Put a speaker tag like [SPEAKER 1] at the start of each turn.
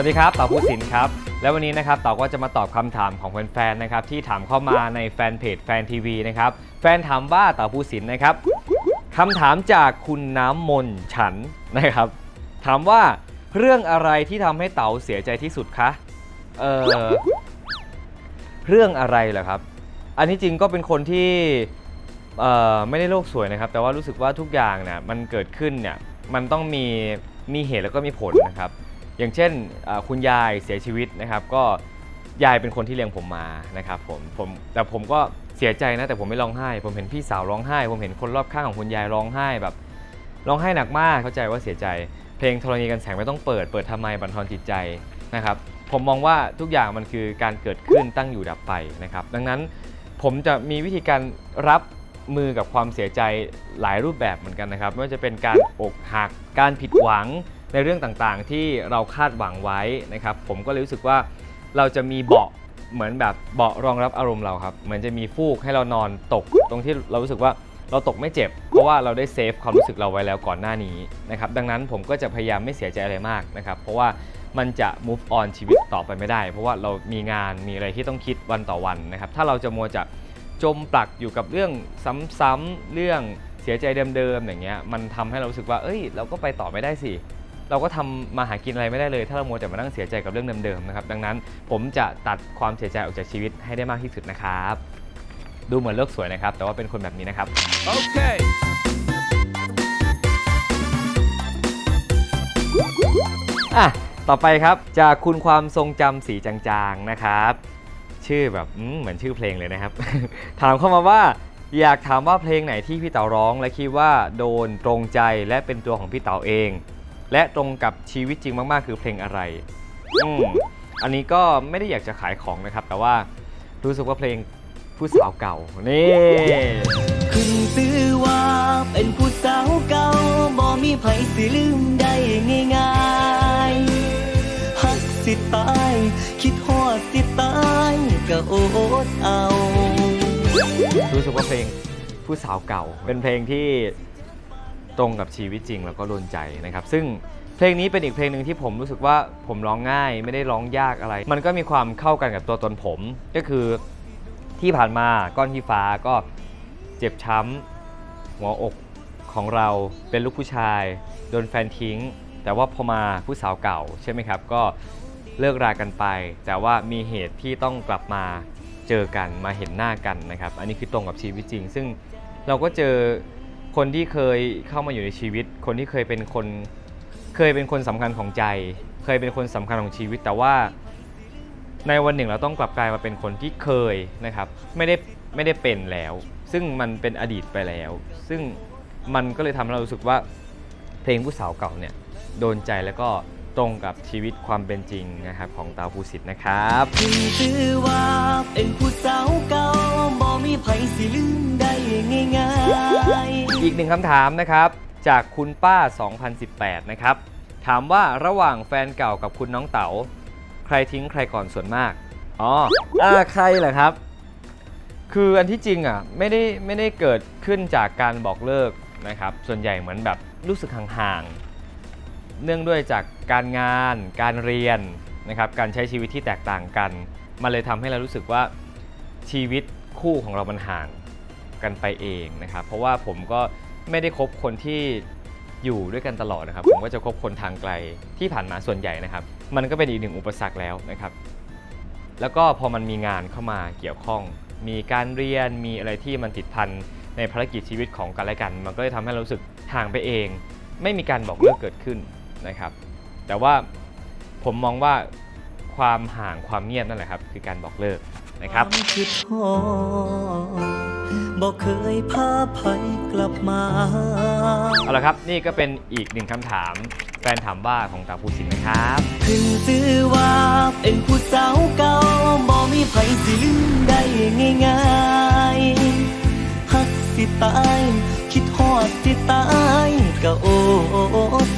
[SPEAKER 1] วัสดีครับเต่าภูสินครับ และวันนี้นะครับเต่าก็จะมาตอบคำถามของแฟนๆนะครับที่ถามเข้ามาในแฟนเพจแฟนทีวีนะครับแฟนถามว่าเต่าภูสินนะครับคำถามจากคุณน้ำมนฉันนะครับ ถามว่าเรื่องอะไรที่ทำให้เต๋าเสียใจที่สุดคะเออเรื่องอะไรเหรอครับ อันที่จริงก็เป็นคนที่เอ่อไม่ได้โลกสวยนะครับ แต่ว่ารู้สึกว่าทุกอย่างเนี่ยมันเกิดขึ้นเนี่ยมันต้องมีมีเหตุแล้วก็มีผลนะครับ อย่างเช่นคุณยายเสียชีวิตนะครับ ก็ยายเป็นคนที่เลี้ยงผมมานะครับผมผมแต่ผมก็เสียใจนะแต่ผมไม่ร้องไห้ ผมเห็นพี่สาวร้องไห้ ผมเห็นคนรอบข้างของคุณยายร้องไห้แบบร้องไห้หนักมากเข้าใจว่าเสียใจ เพลงธรณีกันแสงไม่ต้องเปิดเปิดทำไมบันทอนจิตใจนะครับผมมองว่าทุกอย่างมันคือการเกิดขึ้นตั้งอยู่ดับไปนะครับ ดังนั้นผมจะมีวิธีการรับมือกับความเสียใจหลายรูปแบบเหมือนกันนะครับไม่ว่าจะเป็นการอกหัก การผิดหวัง ในเรื่องต่างๆ ที่เราคาดหวังไว้นะครับ ผมก็เลยรู้สึกว่าเราจะมีเบาะเหมือนแบบเบาะรองรับอารมณ์เราครับ เหมือนจะมีฟูกให้เรานอนตก ตรงที่เรารู้สึกว่าเราตกไม่เจ็บ เพราะว่าเราได้เซฟความรู้สึกเราไว้แล้วก่อนหน้านี้นะครับดังนั้นผมก็จะพยายามไม่เสียใจอะไรมากนะครับ เพราะว่ามันจะ move on ชีวิตต่อไปไม่ได้ เพราะว่าเรามีงานมีอะไรที่ต้องคิดวันต่อวันนะครับ ถ้าเราจะมัวจะจมปลักอยู่กับเรื่องซ้ำๆเรื่องเสียใจเดิมๆอย่างเงี้ยมันทำให้เรารู้สึกว่า เอ้ย เราก็ไปต่อไม่ได้สิ เราก็ทำมาหากินอะไรไม่ได้เลย ถ้าเรามัวแต่มานั่งเสียใจกับเรื่องเดิมๆนะครับดังนั้นผมจะตัดความเสียใจออกจากชีวิตให้ได้มากที่สุดนะครับ ดูเหมือนเลิกสวยนะครับ แต่ว่าเป็นคนแบบนี้นะครับ
[SPEAKER 2] Okay.
[SPEAKER 1] อะต่อไปครับจากคุณความทรงจำสีจางๆนะครับ ชื่อแบบอืมเหมือนชื่อเพลงเลยนะครับ ถามเข้ามาว่าอยากถามว่าเพลงไหนที่พี่เต๋าร้อง และคิดว่าโดนตรงใจและเป็นตัวของพี่เต๋าเอง และตรงกับชีวิตจริงมาก ๆ คือเพลงอะไรอืมอันนี้ก็ไม่ได้อยากจะขายของนะครับ แต่ว่ารู้สึกว่าเพลงผู้สาวเก่า นี่
[SPEAKER 3] ขึ้นซื้อว่าเป็นผู้สาวเก่าบ่มีไผสิลืมได้ง่ายๆหักสิตาย คิดฮอดสิตายก็โอดเอา
[SPEAKER 1] รู้สึกว่าเพลงผู้สาวเก่า เป็นเพลงที่ ตรงกับชีวิตจริงแล้วก็โดนใจนะครับ ซึ่งเพลงนี้เป็นอีกเพลงหนึ่งที่ผมรู้สึกว่าผมร้องง่ายไม่ได้ร้องยากอะไร มันก็มีความเข้ากันกับตัวตนผม ก็คือที่ผ่านมาก้อนที่ฟ้าก็เจ็บช้ำหัวอกของเราเป็นลูกผู้ชายโดนแฟนทิ้ง แต่ว่าพอมาผู้สาวเก่าใช่ไหมครับ ก็เลิกรากันไป แต่ว่ามีเหตุที่ต้องกลับมาเจอกันมาเห็นหน้ากันนะครับ อันนี้คือตรงกับชีวิตจริง ซึ่งเราก็เจอ คนที่เคยเข้ามาอยู่ในชีวิต คนที่เคยเป็นคนเคยเป็นคนสำคัญของใจ เคยเป็นคนสำคัญของชีวิต แต่ว่าในวันหนึ่งเราต้องกลับกลายมาเป็นคนที่เคยนะครับไม่ได้ไม่ได้เป็นแล้ว ซึ่งมันเป็นอดีตไปแล้ว ซึ่งมันก็เลยทำให้เรารู้สึกว่าเพลงผู้สาวเก่าเนี่ยโดนใจแล้วก็ตรงกับชีวิตความเป็นจริงนะครับของตาภูสิทธิ์นะครับ
[SPEAKER 3] ขึ้นซื้อว่าเป็นผู้สาวเก่าบ่มีไผสิลืม
[SPEAKER 1] อีกหนึ่งคำถามนะครับ จากคุณป้า 2018 นะครับ ถามว่าระหว่างแฟนเก่ากับคุณน้องเต๋าใครทิ้งใครก่อนส่วนมาก อ๋ออ่าใครเหรอครับ คืออันที่จริงอะไม่ได้ไม่ได้เกิดขึ้นจากการบอกเลิกนะครับ ส่วนใหญ่เหมือนแบบรู้สึกห่างๆ เนื่องด้วยจากการงาน การเรียนนะครับการใช้ชีวิตที่แตกต่างกัน มันเลยทำให้เรารู้สึกว่าชีวิตคู่ของเรามันห่าง กันไปเองนะครับ เพราะว่าผมก็ไม่ได้คบคนที่อยู่ด้วยกันตลอดนะครับ ผมก็จะคบคนทางไกลที่ผ่านมาส่วนใหญ่นะครับ มันก็เป็นอีกหนึ่งอุปสรรคแล้วนะครับ แล้วก็พอมันมีงานเข้ามาเกี่ยวข้อง มีการเรียนมีอะไรที่มันติดพันในภารกิจชีวิตของกันและกัน มันก็เลยทำให้เรารู้สึกห่างไปเอง ไม่มีการบอกเลิกเกิดขึ้นนะครับ แต่ว่าผมมองว่าความห่างความเงียบนั่นแหละครับ คือการบอกเลิกนะครับ
[SPEAKER 3] คิดฮอ บอกเคยพาไผกลับมา
[SPEAKER 1] เอาละครับ นี่ก็เป็นอีกหนึ่งคำถาม แฟนถามว่าของตาภูสินนะครับ
[SPEAKER 3] ขึ้นซื้อว่าเป็นผู้สาวเก่าบ่มีไผสิลืมได้ง่ายๆหักสิตาย คิดฮอดสิตายก็โอดเอา